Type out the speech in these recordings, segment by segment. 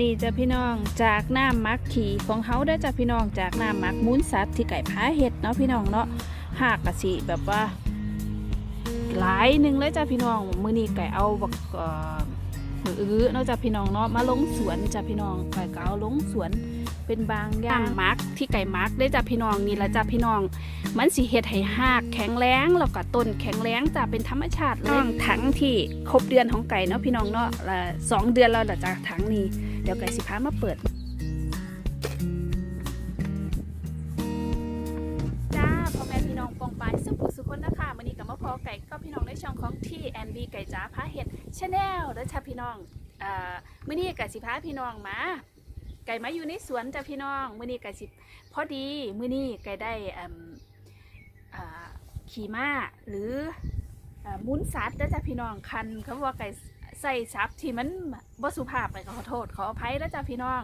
นี่จะพี่น้องจากน้ำมักขี่ของเขาได้จะพี่น้องจากน้ำมักมุ้นสัตว์ที่ไก่พาเห็ดเนาะพี่น้องเนาะหากกะสิแบบว่า หลายหนึ่งเลยจ้ะพี่น้องมือนี้ไก่เอาบักเออมืออื้อเนาะจ้ะพี่น้องเนาะมาลงสวนจ้ะพี่น้องไก่ก็เอาลงสวน เป็นบางอย่างมักที่ไก่มักได้อจ้ะพี่น้องนี่ละจ้ะพี่น้อง มันสิเฮ็ดให้หากแข็งแรงแล้วก็ต้นแข็งแรงจ้ะเป็นธรรมชาติเลยถังที่ครบเดือนของไก่เนาะพี่น้องเนาะละสองเดือนแล้วล่ะจ้ะถังนี้เดี๋ยวไก่สิพามาเปิดจ้าพ่อแม่พี่น้องปองปายสุขุสุคนนะคะวันนี้กับมาพอไก่ก็พี่น้องในช่องของที่แอนบีไก่จ้าพาเห็ดชาแนลแล้วจ้าพี่น้องอ่ามื้อนี้ไก่สิพาพี่น้องมา ไก่มาอยู่ในสวนจ้าพี่น้อง มื้อนี้ไก่สิพอดีมื้อนี้ไก่ได้ขี่ม้าหรือมุนสัตว์แล้วจ้าพี่น้องคันเขาว่าไก่ใส่ซับที่มันบ่สุภาพไปขอโทษขออภัยแล้วจ้าพี่น้อง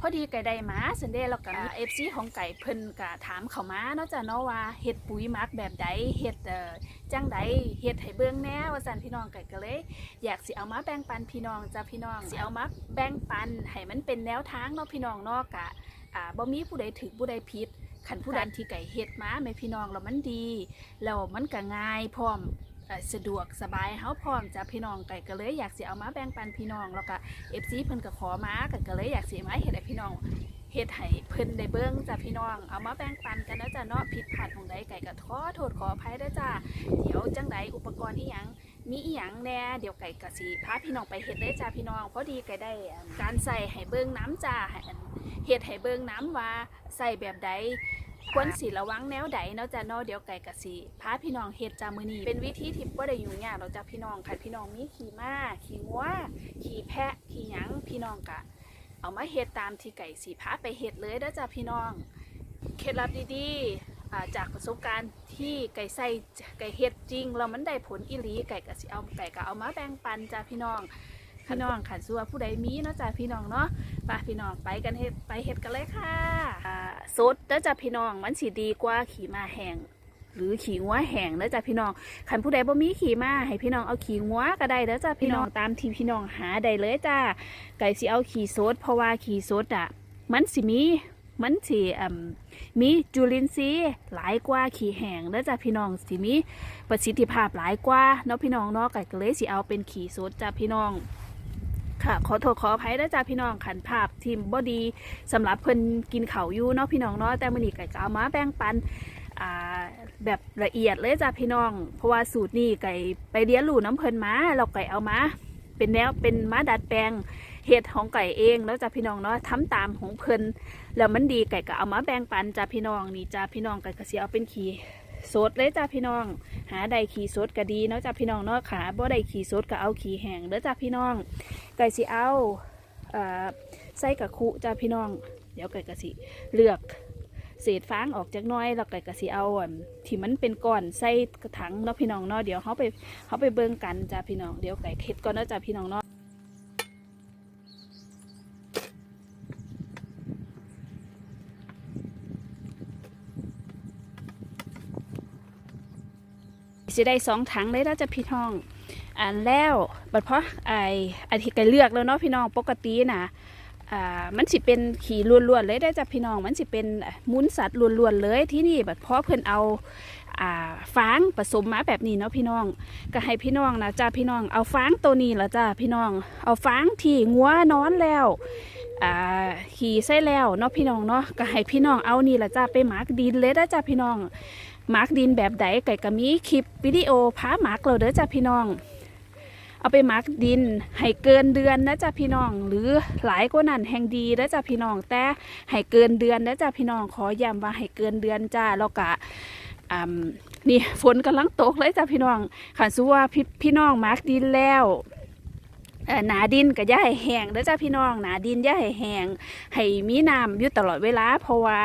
พอดีไก่ได้หมาสันเดย์แล้วก็เอฟซีของไก่เพิ่นก็ถามเขามาเนาะจ้ะเนาะว่าเฮ็ดปุ๋ยหมักแบบใดเฮ็ดเอ่อจังใดเฮ็ดให้เบิ่งแหน่ว่าซั่นพี่น้องไก่ก็เลย อยากสิเอามาแบ่งปันพี่น้องจ้ะพี่น้องสิเอามาแบ่งปันให้มันเป็นแนวทางเนาะพี่น้องเนาะกะอ่าบ่มีผู้ใดถูกผู้ใดผิดคันผู้ใดที่ไก่เฮ็ดมาแม่พี่น้องแล้วมันดีแล้วมันก็ง่ายพร้อม สะดวกสบายเฮาพร้อมจ้ะพี่น้องไก่ก็เลยอยากสิเอามาแบ่งปันพี่น้องแล้วก็เอฟซีเพิ่นก็ขอมาก็ก็เลยอยากสิมาเฮ็ดให้พี่น้องเฮ็ดให้เพิ่นได้เบิ่งจ้ะพี่น้อง เอามาแบ่งปันกันนะจ้ะเนาะผิดพลาดของใดไก่ก็ขอโทษขออภัยด้อจ้าเดี๋ยวจังใดอุปกรณ์อีหยังมีอีหยังแน่เดี๋ยวไก่ก็สิพาพี่น้องไปเฮ็ดเลยจ้าพี่น้องพอดีไก่ได้การใส่ให้เบิ่งน้ำจ้าให้อันเฮ็ดให้เบิ่งน้ำว่าใส่แบบใด ควรสิระวังแนวใดเนาะจ้ะเนาะเดี๋ยวไก่ก็สิพาพี่น้องเฮ็ดจ้ามื้อนี้เป็นวิธีที่บ่ได้ยุ่งยากหรอกจ้าพี่น้องคันพี่น้องมีขี่ม้าขี่งัวขี่แพะขี่หยังพี่น้องกะ เอามาเฮ็ดตามที่ไก่สีพาไปเฮ็ดเลยเด้อจ้าพี่น้องเคล็ดลับดีๆจากประสบการณ์ที่ไก่ใส่ไก่เฮ็ดจริงแล้วมันได้ผลอีหลีไก่ก็สิเอาไก่ก็เอามาแบ่งปันจ้าพี่น้อง พี่น้องขันซัวผู้ใดมีเนาะจ้าพี่น้องเนาะไปพี่น้องไปกันเฮ็ดไปเฮ็ดกันเลยค่ะสดเด้อจ้าพี่น้องมันสิดีกว่าขี่มาแห้งหรือขี่งัวแห้งเด้อจ้าพี่น้องคันผู้ใดบ่มีขี่มาให้พี่น้องเอาขี่งัวก็ได้เด้อจ้าพี่น้องตามที่พี่น้องหาได้เลยจ้าไก่สิเอาขี่สดเพราะว่าขี่สดอะ มันสิมีมันสิมีจุลินทรีย์หลายกว่าขี่แห้งเด้อจ้าพี่น้องสิมีประสิทธิภาพหลายกว่าเนาะพี่น้องเนาะไก่ก็เลยสิเอาเป็นขี่สดจ้าพี่น้อง ค่ะ ขอโทษขออภัยนะจ้าพี่น้องขันภาพทีมบอดีสำหรับเพิ่นกินเขาอยู่เนาะพี่น้องเนาะแต่มื้อนี้ไก่ก็เอามาแบ่งปันอ่าแบบละเอียดเลยจ้าพี่น้อง เพราะว่าสูตรนี้ไก่ไปเรียนรู้น้ำเพิ่นมาเราไก่เอามา เป็นแนวเป็นมาดัดแปลงเห็ดของไก่เองแล้วจ้าพี่น้องเนาะทำตามของเพิ่นแล้วมันดีไก่ก็เอามาแบ่งปันจ้าพี่น้องนี่จ้าพี่น้องไก่ก็สิเอาเป็นขีสดเลยจ้าพี่น้อง หาได้ขี่สดก็ดีเนาะจ้าพี่น้องเนาะขาบ่ได้ขี่สดก็เอาขี่แห้งเด้อจ้าพี่น้องไก่สิเอาเอ่อใส่กะคุจ้าพี่น้อง เดี๋ยวไก่กะสิเลือกเศษฟางออกจากน้อยแล้วไก่กะสิเอาที่มันเป็นก้อนใส่กระถังเนาะพี่น้องเนาะเดี๋ยวเขาไปเขาไปเบิ่งกันจ้าพี่น้องเดี๋ยวไก่เค็ดก่อนเนาะจ้าพี่น้องเนาะ สิได้สองถังเลยนะจ้าพี่น้องอันแล้วบัดเพราะไอไอที่ไกเลือกแล้วเนาะพี่น้องปกตินะอ่ามันสิเป็นขี่ล้วนๆเลยได้จะพี่น้องมันสิเป็นมุ้นสัตว์ล้วนๆเลยที่นี่บัดเพราะเพิ่อนเอาอ่าฟางผสมมาแบบนี้เนาะพี่น้อง ก็ให้พี่น้องนะจ้าพี่น้องเอาฟางตัวนี้ละจ้าพี่น้อง เอาฟางที่งัวนอนแล้วอ่าขี่ใส่แล้วเนาะพี่น้องเนาะก็ให้พี่น้องเอานี่ละจ้าไปหมักดินเลยนะจ้าพี่น้อง หมักดินแบบใดไก่ก็มีคลิปวิดีโอพาหมักเราเด้อจ้าพี่น้อง เอาไปหมักดินให้เกินเดือนนะจ๊ะพี่น้อง หรือหลายกว่านั้นแห่งดีนะจ๊ะพี่น้องแต่ให้เกินเดือนนะจ๊ะพี่น้องขอย้ำว่าให้เกินเดือนจ้าแล้วก็นี่ฝนกำลังตกเลยจ้ะพี่น้องขันสู้ว่าพี่พี่น้องหมักดินแล้ว หนาดินก็ย่าให้แห้งนะจ๊ะพี่น้องหนาดินย่าให้แห้งให้มีน้ำอยู่ตลอดเวลา เพราะว่า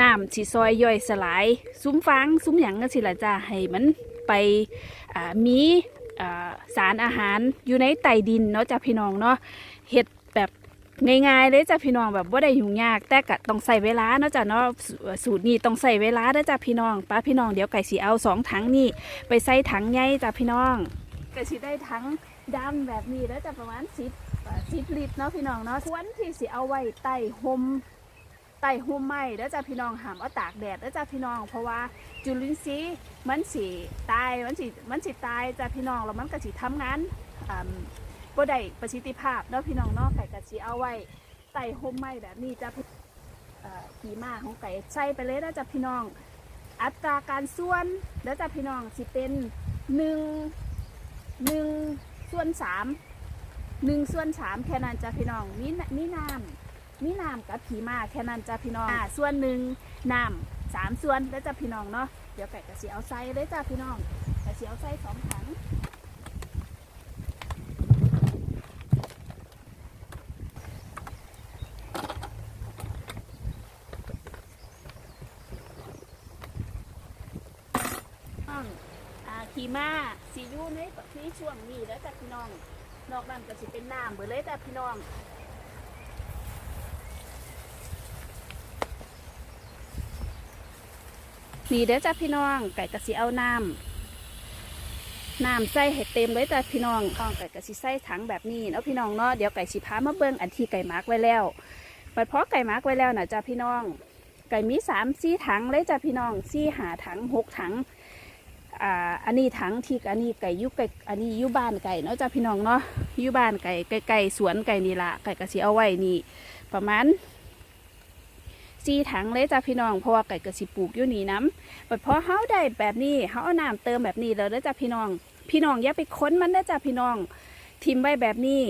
น้ำสิซอยย่อยสลาย ซุ้มฟางซุ้มหยังก็สิละจ้าให้มันไปมีสารอาหารอยู่ในไตดินเนาะจ้ะพี่น้องเนาะเห็ดแบบง่ายๆเลยจ้ะพี่น้องแบบว่าได้ยุ่งยาก แต่ก็ต้องใส่เวลาเนาะจ้ะเนาะสูสูตรนี้ต้องใส่เวลาเด้อจ้ะพี่น้องป้าพี่น้องเดี๋ยวไก่สีเอาสองถังนี่ไปใส่ถังใหญ่จ้ะพี่น้องไก่สีได้ถัง ดำแบบนี้แล้วจะประมาณสิบสิบลิตรเนาะพี่น้องเนาะควรที่สิเอาไว้ใต้ห่มใต้ห่มไม้แล้วจะพี่น้องห้ามเอาตากแดดแล้วจะพี่น้องเพราะว่าจุลินทรีย์มันสิตายมันสิมันสิตายจะพี่น้องแล้วมันก็สิทำงานอ่าบ่ได้ประสิทธิภาพเนาะพี่น้องเนาะไก่ก็สิเอาไว้ใต้ห่มไม้แบบนี้จะขี่ม้าของไก่ใส่ไปเลยแล้วจะพี่น้อง อัตราการส่วนแล้วจะพี่น้องสิเป็นหนึ่งหนึ่ง ส่วนสามหนึ่งส่วนสามแค่นั้นจ้ะพี่น้องมีนมีน้ำมีน้ำกับผีมาแค่นั้นจ้ะพี่น้องอ่าส่วนหนึ่งน้ำสามส่วนแล้วจ้ะพี่น้องเนาะเดี๋ยวไก่กระสีเอาใส่เลยจ้ะพี่น้องกระสีเอาใส่สองถังน้องอ่า ขี่มาสียูในที่ช่วงนี้แล้วจ้ะพี่น้อง นอกนั้นก็สิเป็นน้ำเบิดเลยจ้ะพี่น้องนี่เด้อจ้ะพี่น้อง ไก่กะสิเอาน้ำน้ำใส่ให้เต็มเลยจ้ะพี่น้องข้องไก่กะสิใส่ถังแบบนี้เนาะพี่น้องเนาะเดี๋ยวไก่สิพามาเบิ่งอันที่ไก่มาร์กไว้แล้วไปเพาะไก่มาร์กไว้แล้วนะจ้ะพี่น้อง ไก่มีสามสี่ถังเลยจ้ะพี่น้องสี่หาถังหกถัง อ่าอันนี้ถังที่อันนี้ไก่ยุไก่อันนี้ยุบ้านไก่เนาะจ้ะพี่น้องเนาะยุบ้านไก่ไก่ไก่สวนไก่นี่ละไก่กระสิเอาไว้นี่ประมาณสี่ถังเลยจ้ะพี่น้องเพราะว่าไก่กระสิปลูกอยู่นี่น้ำบัดพอเฮาได้แบบนี้เฮาเอาน้ำเติมแบบนี้แล้วเด้อจ้ะพี่น้อง พี่น้องอย่าไปค้นมันเด้อจ้ะพี่น้องทิมไว้แบบนี้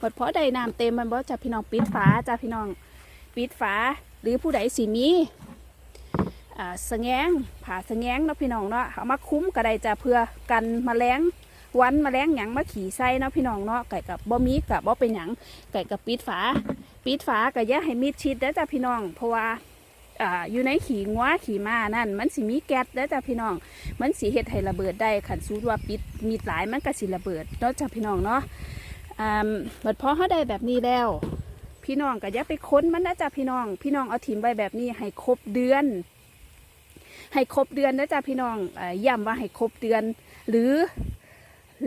บัดพอได้น้ำเต็มมันบ่จ้ะพี่น้องปิดฝาจ้ะพี่น้องปิดฝาหรือผู้ใดสิมี สะแงงผ่าสะแงงเนาะพี่น้องเนาะเอามาคุ้มก็ได้จะเพื่อกันแมลงวันแมลงหยังมาขี่ใส่เนาะพี่น้องเนาะไก่กับบ่มีกับบ่เป็นหยังไก่กับปิดฝา ปิดฝาก็อย่าให้มิดชิดแล้จ้ะพี่น้อง เพราะว่าอยู่ในขี่งัวขี่ม้านั่น มันสิมีแก๊สแล้วจ้ะพี่น้อง มันสิเฮ็ดให้ระเบิดได้ขันสูดว่าปิดมีดหลายมันก็สิระเบิดเนาะจ้ะพี่น้องเนาะอ่าบัดพอเขาได้แบบนี้แล้ว พี่น้องก็อย่าไปค้นมันนะจ้ะพี่น้อง พี่น้องเอาถิ่มไว้แบบนี้ให้ครบเดือน ให้ครบเดือนนะจ้ะพี่น้องอ่าย้ำว่าให้ครบเดือน หรือ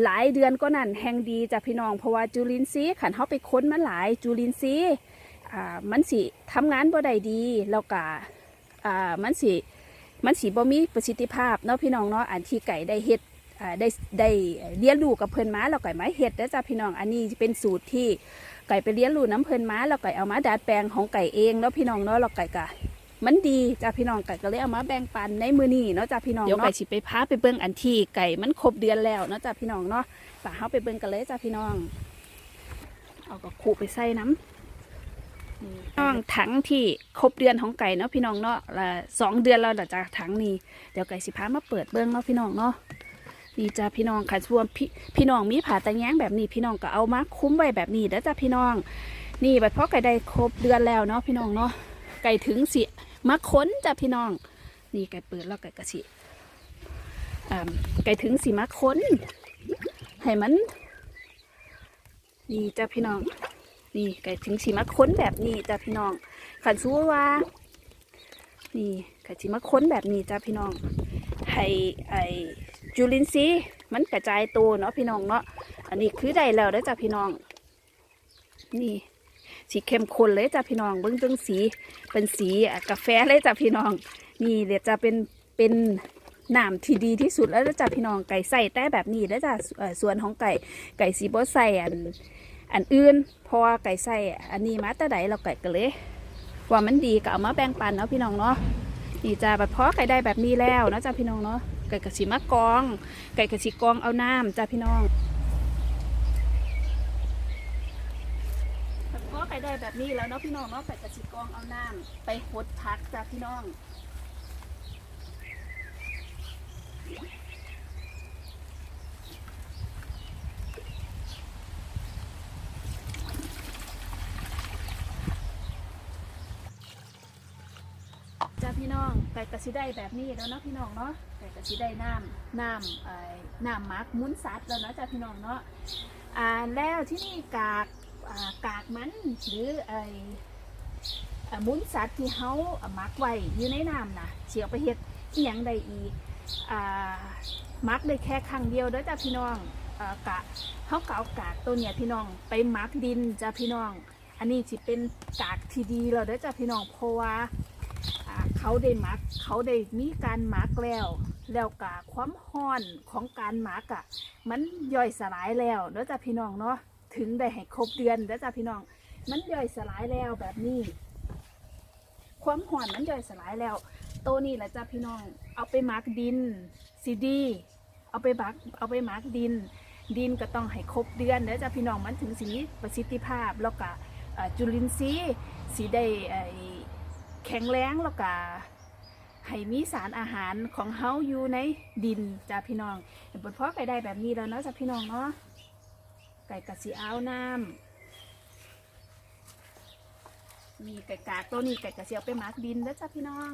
หลายเดือนก็นั่นแห่งดีจ้ะพี่น้องเพราะว่าจุลินทรีย์ขันเขาไปค้นมันหลายจุลินทรีย์มันสิทำงานบ่ได้ดีแล้วก็มันสิมันสิบ่มีประสิทธิภาพเนาะพี่น้องเนาะอันที่ไก่ได้เฮ็ดได้ได้เรียนรู้กับเพิ่นมาแล้วไก่มาเฮ็ดแล้วจ้ะพี่น้องอันนี้เป็นสูตรที่ไก่ไปเรียนรู้น้ำเพิ่นมาแล้วไก่เอามาดัดแปลงของไก่เองเนาะพี่น้องเนาะแล้วไก่ก็ มันดีจ้ะพี่น้องไก่ก็เลยเอามาแบ่งปันในมือนี้เนาะจ้ะพี่น้องเดี๋ยวไก่สิไปพาไปเบิ่งอันที่ไก่มันครบเดือนแล้วเนาะจ้ะพี่น้องเนาะฝาเฮาไปเบิ่งกันเลยจ้ะพี่น้อง เอากับขู่ไปใส่น้ำน้องถังที่ครบเดือนของไก่เนาะพี่น้องเนาะละสองเดือนแล้วเดี๋ยวจะถังนี้เดี๋ยวไก่สิพามาเปิดเบิ้งเนาะพี่น้องเนาะนี่จ้าพี่น้องค่ะส่วนพี่พี่น้องมีผ่าตะแย้งแบบนี้พี่น้องก็เอามาคุ้มไว้แบบนี้เด้อจ้าพี่น้อง นี่บัดเพราะไก่ได้ครบเดือนแล้วเนาะพี่น้องเนาะไก่ถึงสิ มาค้นจ้าพี่น้อง นี่ไก่เปิดแล้วไก่กระสิอ่ไก่ถึงสิมาค้นให้มัน นี่จ้าพี่น้อง นี่ไก่ถึงสีมาค้นแบบนี้จ้าพี่น้องขันสู้ว่า นี่ไก่สีมาค้นแบบนี้จ้าพี่น้อง ให้ไอจุลินทรีย์มันกระจายตัวเนาะพี่น้องเนาะ อันนี้คือได้แล้วได้จ้าพี่น้อง นี่ สีเข้มข้นเลยจ้าพี่น้องเบิ้งจังสีเป็นสีกาแฟเลยจ้าพี่น้องนี่เดี๋ยวจะเป็นเป็นน้ำที่ดีที่สุดแล้วจ้าพี่น้องไก่ใส่ได้แบบนี้แล้วจ้าส่วนของไก่ไก่สีบใส่อันอันอื่นพราะว่าไก่ใส่อันนี้มาแต่ใดเราไก่ก็เลยว่ามันดีก็เอามาแบ่งปันเนาะพี่น้องเนาะนี่จ้าแบบพอไก่ได้แบบนี้แล้วนะจ้าพี่น้องเนาะไก่กระสีมากอง ไก่กระสีกองเอาน้ำจ้าพี่น้องแบบพอ ได้แบบนี้แล้วเนาะพี่น้องเนาะไก่กระสีกองเอาน้ำไปหดพักจ้าพี่น้องจ้าพี่น้องไก่กระสิได้แบบนี้แล้วเนาะพี่น้องเนาะไก่กระสิได้น้ำน้ำไอ้น้ำหมักมุนสัตว์แล้วเนาะจ้าพี่น้องเนาะอ่าแล้วที่นี่กาก กากมันหรือไอ้อ่าหมุนสัตว์ที่เขาอ่าหมักไว้อยู่ในน้ำนะเสียไปเฮ็ดอีหยังใดอีกอ่าหมักได้แค่ครั้งเดียวเด้อจ้าพี่น้องอกะเขาก็เอากากตัวเนี่ยพี่น้องไปหมักดินจ้ะพี่น้อง อันนี้สิเป็นกากที่ดีแล้วเด้อจ้ะพี่น้องเพราะว่าเขาได้หมักเขาได้มีการหมักแล้วแล้วกะความห้อนของการหมักอะมันย่อยสลายแล้วเด้อจ้ะพี่น้องเนาะ ถึงได้ให้ครบเดือนเด้อจ้ะพี่น้อง มันย่อยสลายแล้วแบบนี้ ความห่อนมันย่อยสลายแล้ว ตัวนี้แหละจ้ะพี่น้อง เอาไปหมักดินซีดี เอาไปบักเอาไปหมักดิน ดินก็ต้องให้ครบเดือนเด้อจ้ะพี่น้องมันถึงสีประสิทธิภาพแล้วก็จุลินทรีย์สีได้แข็งแรงแล้วก็ให้มีสารอาหารของเฮาอยู่ในดินจ้ะพี่น้องเห็นบทเพาะไก่ได้แบบนี้แล้วเนาะจ้ะพี่น้องเนาะ ไก่กะสีอ้าวน้ำมีไก่กากตัวนี้ไก่กะสีเอาไปหมักดินแล้วจ้ะพี่น้อง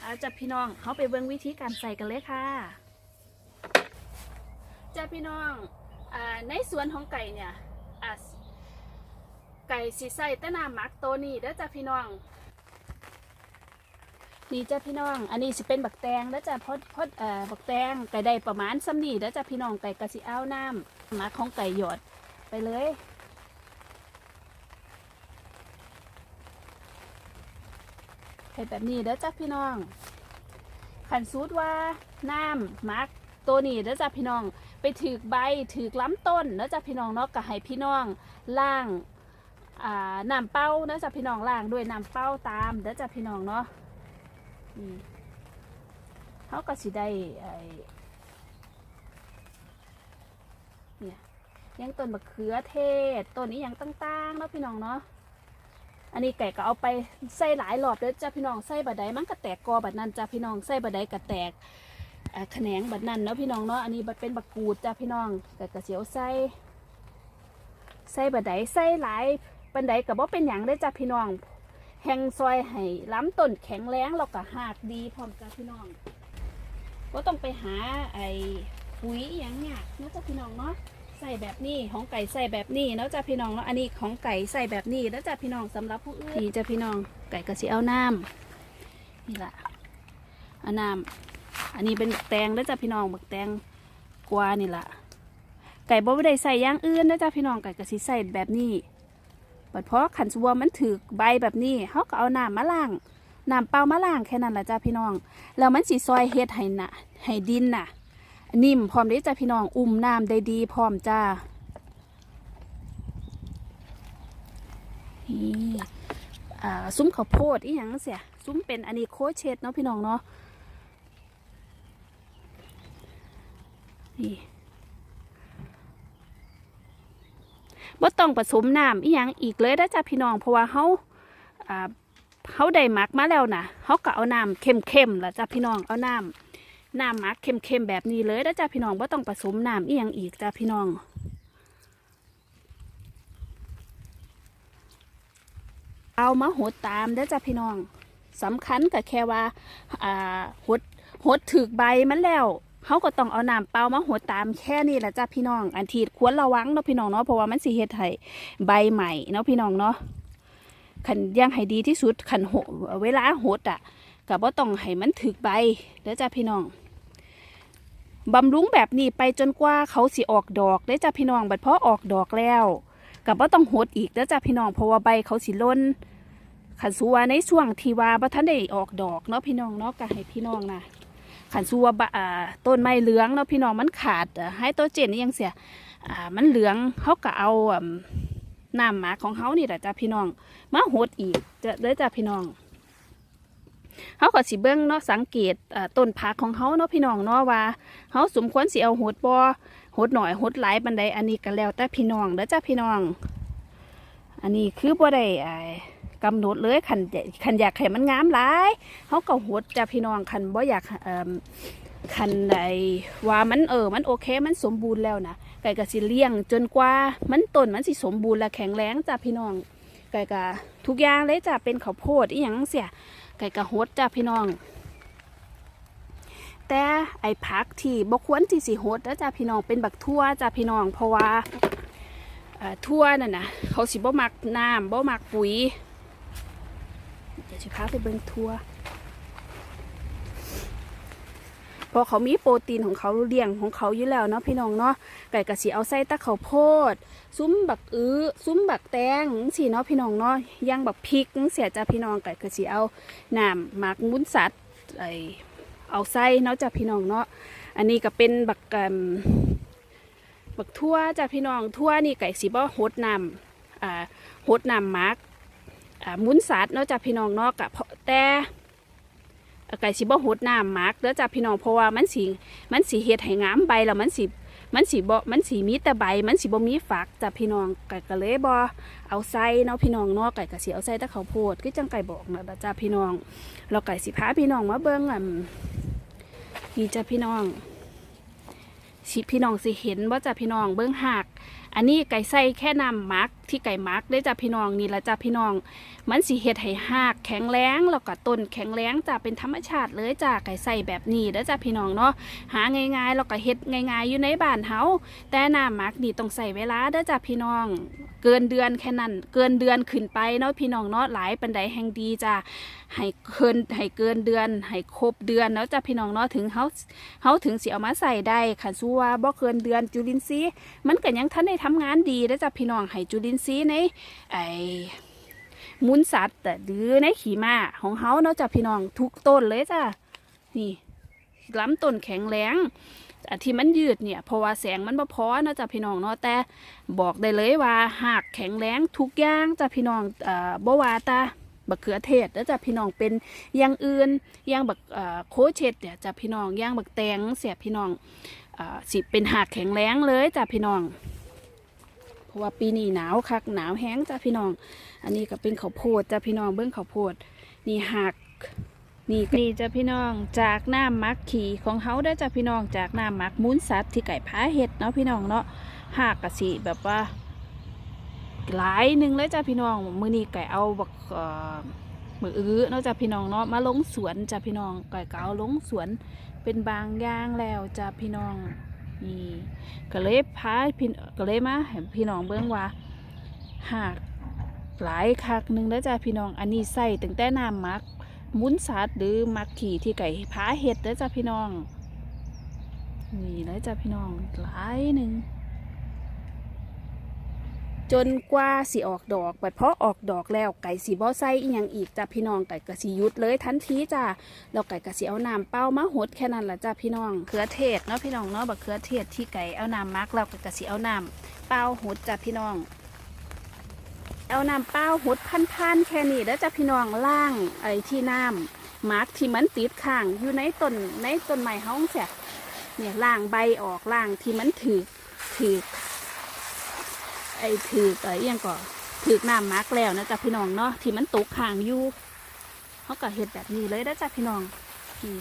เอาจ้ะพี่น้องเขาไปเบิ่งวิธีการใส่กันเลยค่ะ พี่น้องอในสวนของไก่เนี่ยไก่สีใส่ต่น้ำมักตัวนี้เด้อจ้ะพี่น้อง นี่จ้ะพี่น้อง อันนี้สิเป็นบักแตงแล้วจ้ะพอพอเอ่อบักแตงไก่ได้ประมาณซ้ำนี่แล้วจ้ะพี่น้องไก่กระสิอ้าวน้ำหมักของไก่หยดไปเลยเห็ดแบบนี้เด้อจ้ะพี่น้องขันสูตรว่าน้ำมัก ตัวนี้เด้อจ้ะพี่น้องไปถือกใบถือกล้ำต้นเด้อจ้ะพี่น้องเนาะก็ให้พี่น้องล่างอ่าน้ำเป้าเด้อจ้ะพี่น้องล่างด้วยน้ำเป้าตามเด้อจ้ะพี่น้องเนาะนี่เขาก็สิได้ไอเนี่ยยังต้นมะเขือเทศต้นนี้ยังต่างๆเนาะพี่น้องเนาะอันนี้ไก่ก็เอาไปใส่หลายรอบเด้อจ้าพี่น้องใส่บัดใดมันก็แตกกอบัดนั้นจ้าพี่น้องใส่บัดใดก็แตก แขนงบัดนั้นเนาะพี่น้องเนาะอันนี้บัดเป็นบักกูดจ้าพี่น้องก็กระเสียวใส่ใส่บัดใดใส่หลายบัดใดก็บ่เป็นหยังเด้จ้าพี่น้องแหงซอยให้ล้ำต้นแข็งแรงแล้วก็หากดีพร้อมจ้าพี่น้องก็ต้องไปหาไอ้ปุ๋ยอย่างเนี้ยนาะจ้าพี่น้องเนาะใส่แบบนี้ของไก่ใส่แบบนี้แล้วจ้ะพี่น้องแล้วอันนี้ของไก่ใส่แบบนี้แล้วจ้ะพี่น้องสำหรับผู้อื่นนี่จ้ะพี่น้องไก่กระเสีเอาน้ำนี่แหละอาน้ำ อันนี้เป็นแตงแล้วจ้ะพี่น้องบักแตงกวานี่แหละไก่บ่ได้ใส่ย่างอื่นนะจ้ะพี่น้องไก่กระสีใส่แบบนี้บัดเพราะขันสัวมันถือใบแบบนี้เขาก็เอาน้ำมาล้างน้ำเปล่ามาล้างแค่นั้นแหละจ้ะพี่น้องแล้วมันสีซอยเฮ็ดให้น่ะให้ดินน่ะ นิ่มพร้อมได้จ้ะพี่น้องอุ้มน้ำได้ดีพร้อมจ้านี่ซุ้มข้าวโพดอีหยังเสียซุ้มเป็นอันนี้โคชเชดเนาะพี่น้องเนาะ นี่บ่ต้องผสมน้ำอีหยังอีกเลยนะจ้ะพี่น้องเพราะว่าเขาเขาได้หมักมาแล้วนะเขาก็เอาน้ำเข้มๆละจ้ะพี่น้องเอาน้ำน้ำหมักเค็มๆแบบนี้เลยแล้วจ้าพี่น้องว่าต้องผสมน้ำอีหยังอีกจ้าพี่น้องเอามาหดตามเด้อจ้าพี่น้องสำคัญก็แค่ว่าอ่าหดหดถึกใบมันแล้ว เขาก็ต้องเอาน้ำเปล่ามาหดตามแค่นี้แหละจ้าพี่น้อง อันทีควรระวังเนาะพี่น้องเนาะเพราะว่ามันสิเฮ็ดให้ใบใหม่เนาะพี่น้องเนาะขันย่างให้ดีที่สุดขันหเวลาหดอะก็บ่ต้องให้มันถึกใบเด้อจ้าพี่น้องบำรุงแบบนี้ไปจนกว่าเขาสิออกดอกได้จ้ะพี่น้องบัดพอออกดอกแล้วกับว่าต้องหดอีกแล้วจ้ะพี่น้องเพราะว่าใบเขาสิล้นขันสัวในช่วงที่ว่าบ่ทันได้ออกดอกเนาะพี่น้องเนาะก็ให้พี่น้องนะ ขันสัวบะอ่าต้นไม้เหลืองเนาะพี่น้องมันขาดให้ตัวเจนนี่ยังเสียมันเหลืองเขาก็เอาน้ำหมาของเขานี่แหละจ้ะพี่น้องมาหดอีกจะเด้จ้ะพี่น้องเขาก็สิเบิ่งเนาะสังเกตต้นผักของเขาเนาะพี่น้องเนาะว่าเขาสมควรสิเอาหดบ่หดหน่อยหดหลายบันไดอันนี้ก็แล้วแต่พี่น้องเด้อจ้าพี่น้อง อันนี้คือบ่ได้ อ่ากำหนดเลยคันคันอยากให้มันงามหลายเขาก็หดจ้าพี่น้องคันบ่อยากเอ่อคันใดว่ามันเออมันโอเคมันสมบูรณ์แล้วนะไก่ก็สิเลี้ยง จนกว่ามันต้นมันสิสมบูรณ์และแข็งแรงจ้าพี่น้อง ไก่ก็ทุกอย่างเลยจ้าเป็นข้าวโพดอีหยังเสียไก่กระหดจ้าพี่น้องแต่ไอ้ผักที่บ่ควรที่สิหดนะจ้าพี่น้องเป็นบักทั่วจ้าพี่น้องเพราะว่าทั่วนั่นนะเขาสิบ่มักน้ำบ่มักปุ๋ย ดี๋ยวสิพาไปเบิ่งทัวพราะเขามีโปรตีนของเขาเลี้ยงของเขาอยู่แล้วเนาะพี่น้องเนาะไก่กระสิเอาใส่ตะข้าวโพด ซุ้มบักอื้อซุ้มบักแตงสิเนาะพี่น้องเนาะย่างบักพริกเสียจ้าพี่น้องไก่กระสิเอาหน้ำหมักมุ้นสัตว์ไอเอาใส่เนาะจ้าพี่น้องเนาะอันนี้ก็เป็นบักกันบักทั่วจ้าพี่น้องทั่วนี่ไก่สิบ่ฮดนำอ่าฮดนำหมัก มุ้นสัตว์เนาะจ้าพี่น้องเนาะกะเพราะแต่ไก่สิบ่ฮดน้ำมักเด้อจ้าพี่น้องเพราะว่ามันสิมันสิเฮ็ดให้งามใบแล้วมันสิมันสีบ่มันสีมีแต่ใบ มันสีบ่มีฝักจ้ะพี่น้องไก่ก็เลยบ่เอาใส่เนาะพี่น้องเนาะไก่ก็สิเอาใส่แต่ข้าโพดคือจังไก่บอกนะจ้ะพี่น้อง เราไก่สิพาพี่น้องมาเบิ่งอะนี่จ้ะพี่น้องสิพี่น้องสิเห็นว่าจ้ะพี่น้องเบิ่งหัก อันนี้ไก่ใส่แค่น้ำมักที่ไก่มักได้จ้ะพี่น้องนี่ละจ้ะพี่น้อง มันสีเห็ดให้หักแข็งแรงแล้วก็ต้นแข็งแรงจ้ะเป็นธรรมชาติเลยจ้ะไก่ใส่แบบนี้เด้วจ้ะพี่น้องเนาะหาง่ายๆแล้วก็เห็ดง่าย ๆ อยู่ในบ้านเฮาแต่น้ำมักนี่ต้องใส่เวลาเด้อจ้ะพี่น้อง เกินเดือนแค่นั้น เกินเดือนขึ้นไปเนาะพี่น้องเนาะหลายปันใดแห่งดีจ้ะให้เกินให้เกินเดือนให้ครบเดือนแล้วจ้ะพี่น้องเนาะถึงเฮาเฮาถึงเสิเอามาใส่ได้ค่ะสู้ว่าบ่เกินเดือนจุลินทรีย์มันก็ยังทันได้ทำงานดีเด้อจ้ะพี่น้องให้จุลินทรีย์ในไอมูลสัตว์หรือในขี้ม้าของเฮาเนาะจ้ะพี่น้องทุกต้นเลยจ้ะนี่ล้ำต้นแข็งแรง แต่ที่มันยืดเนี่ยเพราะว่าแสงมันบ่พอนะจ๊ะพี่น้องเนาะแต่บอกได้เลยว่าหากแข็งแรงทุกอย่างจ้ะพี่น้องเอ่อบ่ว่าตาบักเขือเทศแล้วจ้ะพี่น้องเป็นอย่างอื่นอย่างบักเอ่อโคเชตเนี่ยจ้ะพี่น้องอย่างบักแตงเสียพี่น้องเอ่อสิเป็นหากแข็งแรงเลยจ้ะพี่น้อง เพราะว่าปีนี้หนาวคักหนาวแห้งจ้ะพี่น้อง อันนี้ก็เป็นข้าวโพดจ้ะพี่น้องเบิ้องข้าวโพดนี่หัก นี่นี่จ้ะพี่น้องจากน้ำมักขี่ของเขาได้จ้ะพี่น้องจากน้ำมักมุ้นสัตว์ที่ไก่พาเห็ดเนาะพี่น้องเนาะหากกะสิแบบว่า หลายหนึ่งเลยจ้ะพี่น้องมือนี้ไก่เอาบักเอ่อมืออื้อนาะจ้ะพี่น้องเนาะมาลงสวนจ้ะพี่น้องไก่ก็เอาลงสวนเป็นบางอย่างแล้วจ้ะพี่น้องนี่ก็เลยพาพี่ก็เลยมาเห็นพี่น้องเบิ้องว่าหากหลายคักหนึ่งแล้วจ้ะพี่น้องอันนี้ใส่ตั้งแต่น้ำมัก มุ้นสัตว์หรือมักขี่ที่ไก่พาเห็ดเด้อจ้าพี่น้อง นี่แล้วจ้าพี่น้องหลายหนึ่ง จนกว่าสิออกดอกไปเพราะออกดอกแล้วไก่สีบ่ใส่อีหยังอีกจ้าพี่น้องไก่กระสิหยุดเลยทันทีจ้าแล้วไก่กระสิเอาน้ำเป้ามาหดแค่นั้นละจ้าพี่น้องเขือเทศเนาะพี่น้องเนาะบักเขือเทศที่ไก่เอาน้ำมักแล้วก็กระสิเอาน้ำเป้าหดจ้าพี่น้อง เอาน้ำเปล่าหดพันๆแค่นี้แล้วจะพี่น้องล่างไอ้ที่น้ำมาร์กที่มันติดข้างอยู่ในต้นในต้นไม้ห้องเสียเนี่ยล่างใบออกล่างที่มันถือถือไอ้ถือไอ้อิหยังก่อถือน้ำมาร์กแล้วนะจ๊ะพี่น้องเนาะที่มันตกข้างอยู่เขาก็เห็ดแบบนี้เลยนะจ๊ะพี่น้องนี่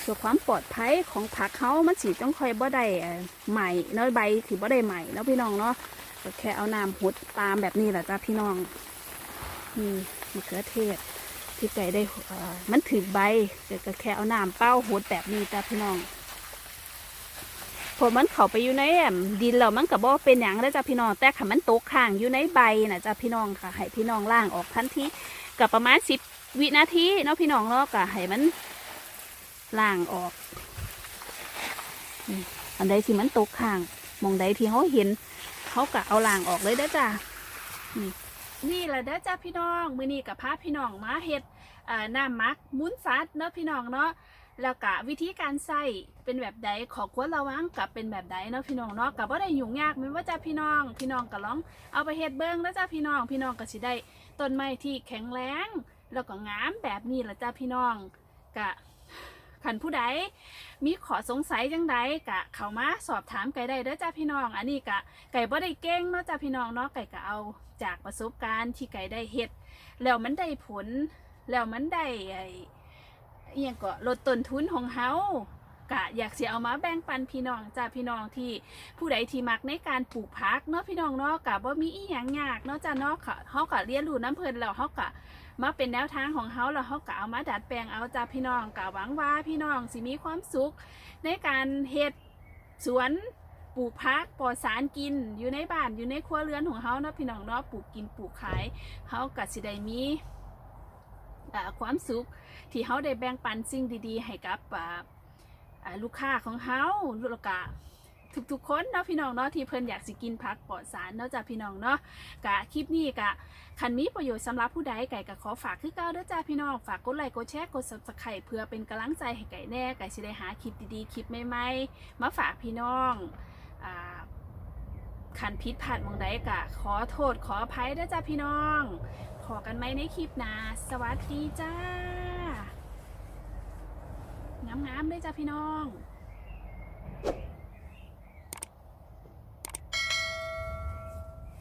เพื่อความปลอดภัยของผักเขามันสีต้องคอยบ่ได้ใหม่เนาะใบถือบ่ได้ใหม่เนาะพี่น้องเนาะ ก็แค่เอาน้ำหดตามแบบนี้แหละจ้าพี่น้องนี่มะเขือเทศที่ไก่ได้มันถือใบแต่ก็แค่เอาน้ำเป้าหดแบบนี้จ้าพี่น้องพอมันเข้าไปอยู่ในแอมดินแล้วมันก็บ่เป็นอย่างได้จ้าพี่น้อง แต่ค่ะมันตกข้างอยู่ในใบนะจ้าพี่น้องค่ะ ให้พี่น้องล่างออกทันทีกับประมาณสิบวินาทีเนาะพี่น้องเนาะก็ให้มันล่างออก อันใดที่มันตกข้างมองใดที่เขาเห็น เขากะเอาล่างออกเลยเด้อจ้านี่นี่แหละเด้อจ้าพี่น้องมือนี้กับพาพี่น้องมาเฮ็ดน้ำมักมุ้นสัตว์เนาะพี่น้องเนาะแล้วกะวิธีการใส่เป็นแบบใดขอควรระวังกับเป็นแบบใดเนาะพี่น้องเนาะกับว่าได้ยุ่งยากแม่นว่าจ้าพี่น้อง พี่น้องก็ลองเอาไปเฮ็ดเบิ้งแล้วจ้าพี่น้อง พี่น้องก็สิได้ต้นไม้ที่แข็งแรง แล้วก็งามแบบนี้ละจ้าพี่น้องกะ ขันผู้ใดมีขอสงสัยจังใดกะเข้ามาสอบถามไก่ได้เด้อจ้าพี่น้อง อันนี้กะไก่บ่ได้เก่งเนาะจ้าพี่น้องเนาะไก่ก็เอาจากประสบการณ์ที่ไก่ได้เฮ็ดแล้วมันได้ผลแล้วมันได้ไอ้อหยังก็ลดต้นทุนของเฮากะอยากสิเอามาแบ่งปันพี่น้องจ้าพี่น้องที่ผู้ใดที่มักในการปลูกผักเนาะพี่น้องเนาะกะบ่มีอีหยังยากเนาะจ้าเนาะค่ะเฮาก็เรียนรู้น้ำเพิ่นแล้วเฮาก็ มาเป็นแนวทางของเฮาแล้วเฮาก็เอามาดัดแปลงเอาจ้าพี่น้องก็หวังว่าพี่น้องสิมีความสุข ในการเฮ็ดสวนปลูกพักปลอดสารกินอยู่ในบ้านอยู่ในครัวเรือนของเฮาเนาะพี่น้องเนาะปลูกกินปลูกขายเฮาก็สิได้มีความสุขที่เฮาได้แบ่งปันสิ่งดีๆ ให้กับลูกค้าของเฮาลูกกะ ทุกๆ คนเนาะพี่น้องเนาะที่เพิ่นอยากสิกินผักปลอดสารเนาะจ้ะพี่น้องเนาะกะคลิปนี้กะคันมีประโยชน์สำหรับผู้ใดไก่ก็ขอฝากคือเก่าเด้อจ้าพี่น้องฝากกดไลค์กดแชร์กด Subscribe เพื่อเป็นกำลังใจให้ไก่แน่ไก่สิได้หาคลิปดีๆคลิปใหม่ๆมาฝากพี่น้องอ่าคันพิษพลาดมองใดกะ ขอโทษขออภัยเด้อจ้าพี่น้องพอกันไหมในคลิปน้าสวัสดีจ้างามๆเลยจ้าพี่น้อง